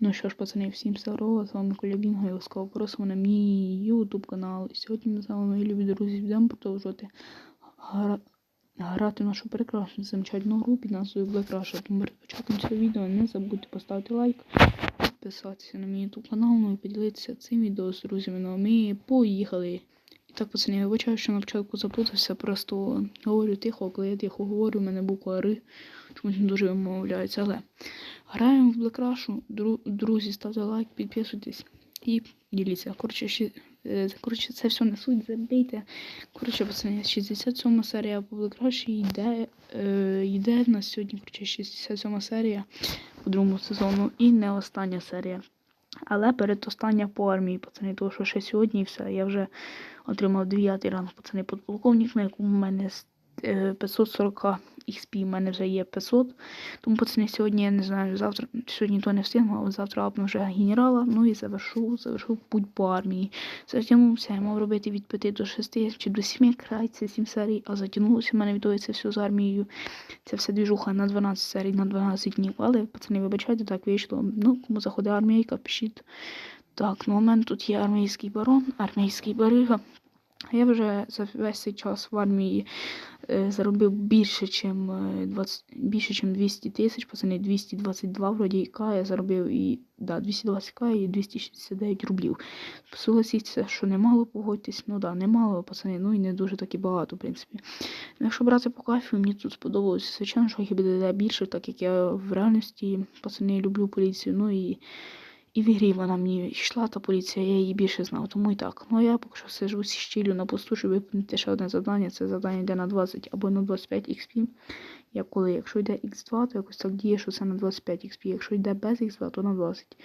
Ну що ж, пацани, всім здорово, з вами Коля Бінго і ласкаво просимо на мій YouTube канал. І сьогодні ми з вами, мої любі друзі, будемо продовжувати гра... грати нашу прекрасну замечательну гру під назвою Black Russia. Тому перед початком цього відео не забудьте поставити лайк, підписатися на мій YouTube канал, ну і поділитися цим відео з друзями. Ну а ми поїхали. І так, пацани, я вибачаю, що на початку заплутався, просто говорю тихо, коли я тихо говорю, у мене буква Р, чомусь не дуже вимовляється, але... Граємо в Rush. Друзі, ставте лайк, підписуйтесь і діліться. Коротше, ще, е, коротше, це все не суть, забийте. Коротше, пацани, 67 серія по Rush йде, е, йде в нас сьогодні, коротше, 67 серія по другому сезону і не остання серія. Але передостання по армії, пацани, тому що ще сьогодні і все. Я вже отримав 9 ранг, пацани, подполковник, на якому в мене 540 XP, в мене вже є 500. Тому, пацани, сьогодні я не знаю, завтра, сьогодні то не встигну, але завтра апну вже генерала, ну і завершу, завершу путь по армії. Затягнувся, я мав робити від 5 до 6 чи до 7 край, це 7 серій, а затягнулося в мене це все з армією. Це все двіжуха на 12 серій, на 12 днів. Але, пацани, вибачайте, так вийшло. Ну, кому заходить армійка, пишіть. Так, ну у мене тут є армійський барон, армійський барига. Я вже за весь цей час в армії е, заробив більше, е, 20, більше, чим 200 тисяч, пацани, 222 вроді К, я заробив і, да, 220 К і 269 рублів. Согласіться, що немало, погодьтесь, ну да, немало, пацани, ну і не дуже так багато, в принципі. Ну, якщо брати по кайфу, мені тут сподобалося, звичайно, що ГБДД більше, так як я в реальності, пацани, люблю поліцію, ну і і в ігрі вона мені йшла, та поліція, я її більше знав, тому і так. Ну я поки що сижу щілю на посту, щоб виповнити ще одне завдання. Це завдання йде на 20 або на 25 XP. Я коли, якщо йде X2, то якось так діє, що це на 25 XP. Якщо йде без X2, то на 20.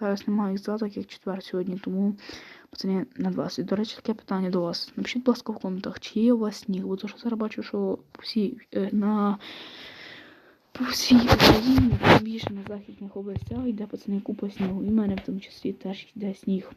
Зараз немає X2, так як четвер сьогодні, тому пацани на 20. До речі, таке питання до вас. Напишіть, будь ласка, в коментах, чи є у вас сніг, бо то що зараз бачу, що всі е, на по всій Україні, більше на західних областях йде пацани купа снігу. І в мене в тому числі теж йде сніг.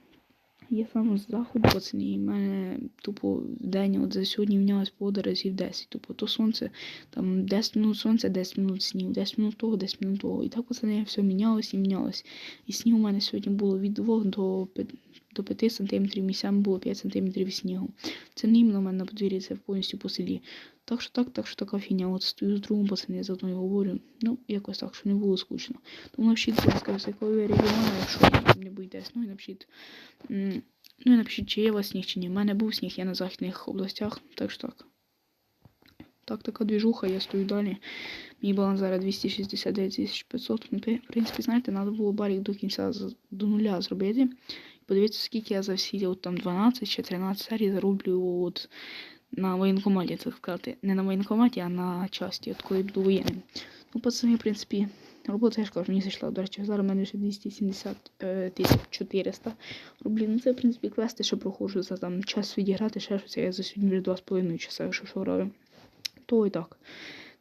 Я саме з заходу, пацани, і в мене тупо день, от за сьогодні мінялась погода разів 10. Тупо то сонце, там 10 минут сонця, 10 минут сніг, 10 минут того, 10 минут того. І так пацани все мінялось і мінялось. І сніг у мене сьогодні було від 2 до 5, до 5 см, місцями було 5 см снігу. Це не іменно в мене на подвір'ї, це повністю по селі. Так що так, так що така фігня. От стою з другом пацани, за одною говорю. Ну, якось так, що не було скучно. Тому напишіть, будь ласка, з якого регіону, якщо не боїтесь. Ну і напишіть. Ну і напишіть, чи є у вас сніг, чи ні. У мене був сніг, я на західних областях, так що так. Так, така двіжуха, я стою далі. Мій баланс зараз 269 500. Ну, в принципі, знаєте, треба було барік до кінця до нуля зробити. Подивіться, скільки я за всі там 12 чи 13 серій зароблю от на воєнкоматі, так сказати. Не на воєнкоматі, а на часті, от коли буду воєнним. Ну, пацани, в принципі, робота, я ж кажу, мені зайшла. До речі, зараз в мене вже 270 е, тисяч 400 рублів. Ну, це, в принципі, квести, що проходжу за там час відіграти, ще щось. Я за сьогодні вже 2,5 часа, якщо що граю. То і так.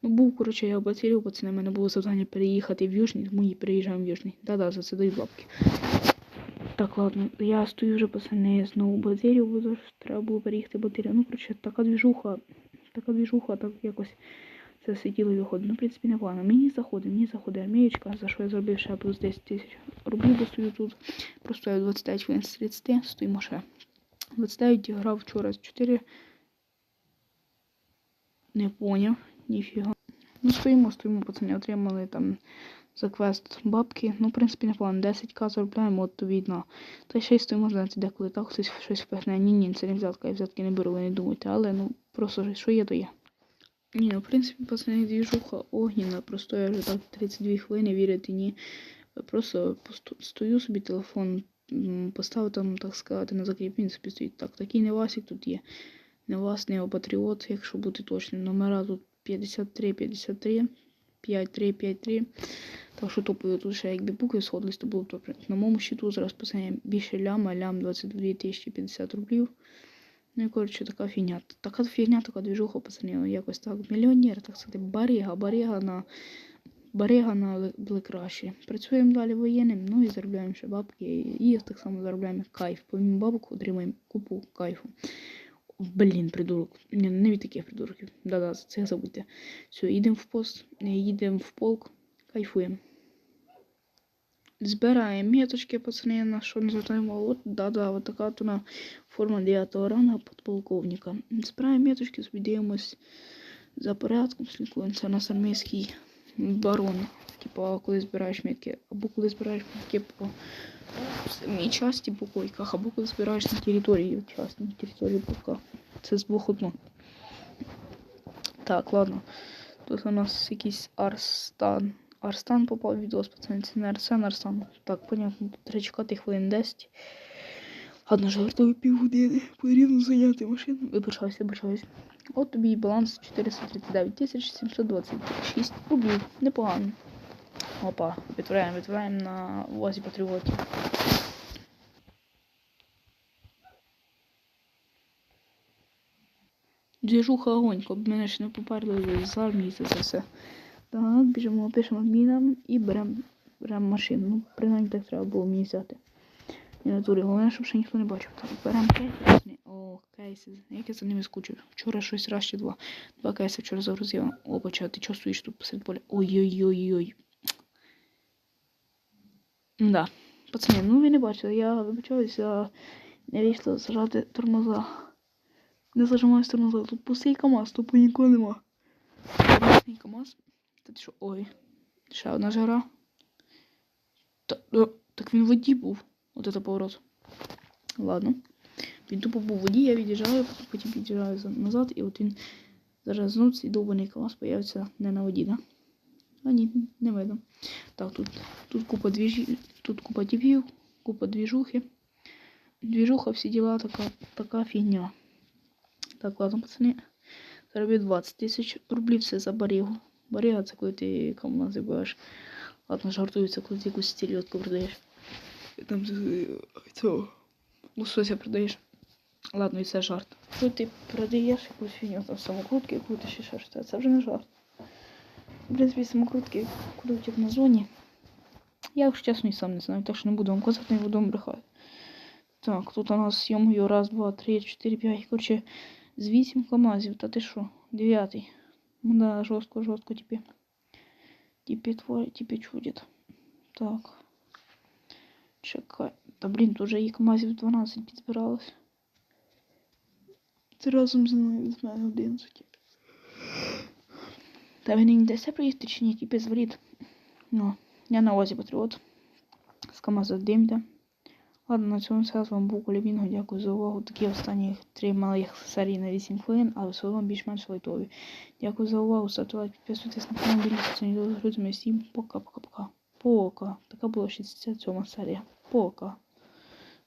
Ну, був, коротше, я обатерів, пацани, в мене було завдання переїхати в Южний, тому і переїжджаємо в Южний. Да-да, за це дають бабки. Так, ладно, я стою вже, пацани, знову в Базирів, бо треба було переїхати Базирів. Ну, коротше, така двіжуха, така двіжуха, так якось це сиділо виходить. Ну, в принципі, непогано. Мені заходить, мені заходить армієчка, за що я зробив ще плюс 10 тисяч рублів, бо стою тут. Просто я 29 хвилин з 30, стоїмо ще. 29 грав вчора з 4. Не поняв, ніфіга. Ну, стоїмо, стоїмо, пацани, отримали там за квест бабки. Ну, в принципі, непогано. 10к заробляємо, от видно. Та ще й стоїмо, знаєте, деколи так хтось щось впихне. Ні, ні, це не взятка, я взятки не беру, ви не думайте. Але ну просто що є, то є. Ні, ну, в принципі, пацани, двіжуха огніна. Просто я вже так 32 хвилини, вірити, ні. Просто стою собі телефон, поставив там, так сказати, на закріп, собі стоїть. Так, такий не Васік тут є. Не вас, не Патріот, якщо бути точним. Номера тут 53, 53, 53, 53. Так що топою тут ще якби букви сходились, то було б добре. На моєму щиту зараз писання більше ляма, лям 22 тисячі 50 рублів. Ну і коротше, така фігня. Така фігня, така двіжуха, пацани, ну, якось так. Мільйонер, так сказати, барига, барига на барига на блекраші. Працюємо далі воєнним, ну і заробляємо ще бабки. І так само заробляємо кайф. Помимо бабок отримаємо купу кайфу. Блін, придурок. Не, не від таких придурків. Да-да, це забудьте. Все, їдемо в пост, їдемо в полк, кайфуємо. Збираємо меточки, пацани, на що не звертаємо. От, да-да, от така от вона форма 9 ранга подполковника. Збираємо меточки, собі дивимось за порядком, слідкуємо. Це у нас армійський барон. Типа, коли збираєш метки, або коли збираєш метки по самій часті по койках, або коли збираєш на території часті, на території полка. Це з двох одно. Так, ладно. Тут у нас якийсь Арстан. Арстан попав відос, пацани. Це не Арсен, Арстан. Так, понятно. Тут треба чекати хвилин 10. Ладно, жартую півгодини. Потрібно зайняти машину. Вибачаюсь, вибачаюсь. От тобі баланс 439 тисяч 726 рублів. Непогано. Опа, відправляємо, відправляємо на УАЗі патріотів. Двіжуха огонько, б мене ж не поперли з армії це все. Так, біжимо, пишемо адмінам і беремо берем машину. Ну, принаймні так треба було мені взяти. І натурі, головне, щоб ще ніхто не бачив. Так, беремо кейси. О, кейси. Як я за ними скучив. Вчора щось раз чи два. Два кейси вчора загрузила. Опача, ти чого стоїш тут посеред поля? Ой-ой-ой-ой. Да. Пацани, ну ви не бачили, я вибачаюсь, я не вийшла зажати тормоза. Не зажимаюсь тормоза. Тут пустий КАМАЗ, тут нікого нема. Пустий КАМАЗ. Та ти що? Ой. Ще одна жара. Та, о, так він в воді був. От це поворот. Ладно. Він тупо був воді, я від'їжджаю, потім під'їжджаю назад, і от він зараз знов цей довбаний КАМАЗ появиться не на воді, да? А ні, не видно. Так, тут, тут купа двіжі, тут купа тіпів, купа двіжухи. Двіжуха, всі діла, така, така фігня. Так, ладно, пацани. Заробив 20 тисяч рублів це за барігу. Баріга це коли ти кому називаєш. Ладно, жартується, коли ти якусь стільотку продаєш. Там е, цього лосося продаєш. Ладно, і це жарт. Коли ти продаєш якусь фігню, там самокрутки, яку ти ще щось, це вже не жарт. В принципі, самокрутки крутять на зоні. Я, якщо чесно, і сам не знаю, так що не буду вам казати, не буду вам брехати. Так, тут у нас сьомою раз, два, три, чотири, п'ять. Коротше, з вісім КАМАЗів. Та ти що? Дев'ятий. Да, жорстко, жорстко типі. Типі твори, типі чудит. Так. Чекай. Та блін, тут вже і КАМАЗів 12 підзбиралось. Це разом з мною від мене 11. Та ви не дасте проїсти чи ні? Типі зворіт. Ну, я на озі патріот. З КАМАЗа димте. Ладно, на цьому все. З вами був Колібінго. Дякую за увагу. Такі останні три малих серії на 8 хвилин, але все одно більш-менш лайтові. Дякую за увагу. Ставте лайк, підписуйтесь на канал, діліться цим відео з друзями. Всім пока-пока-пока. Пока. Така була 67 серія. Пока.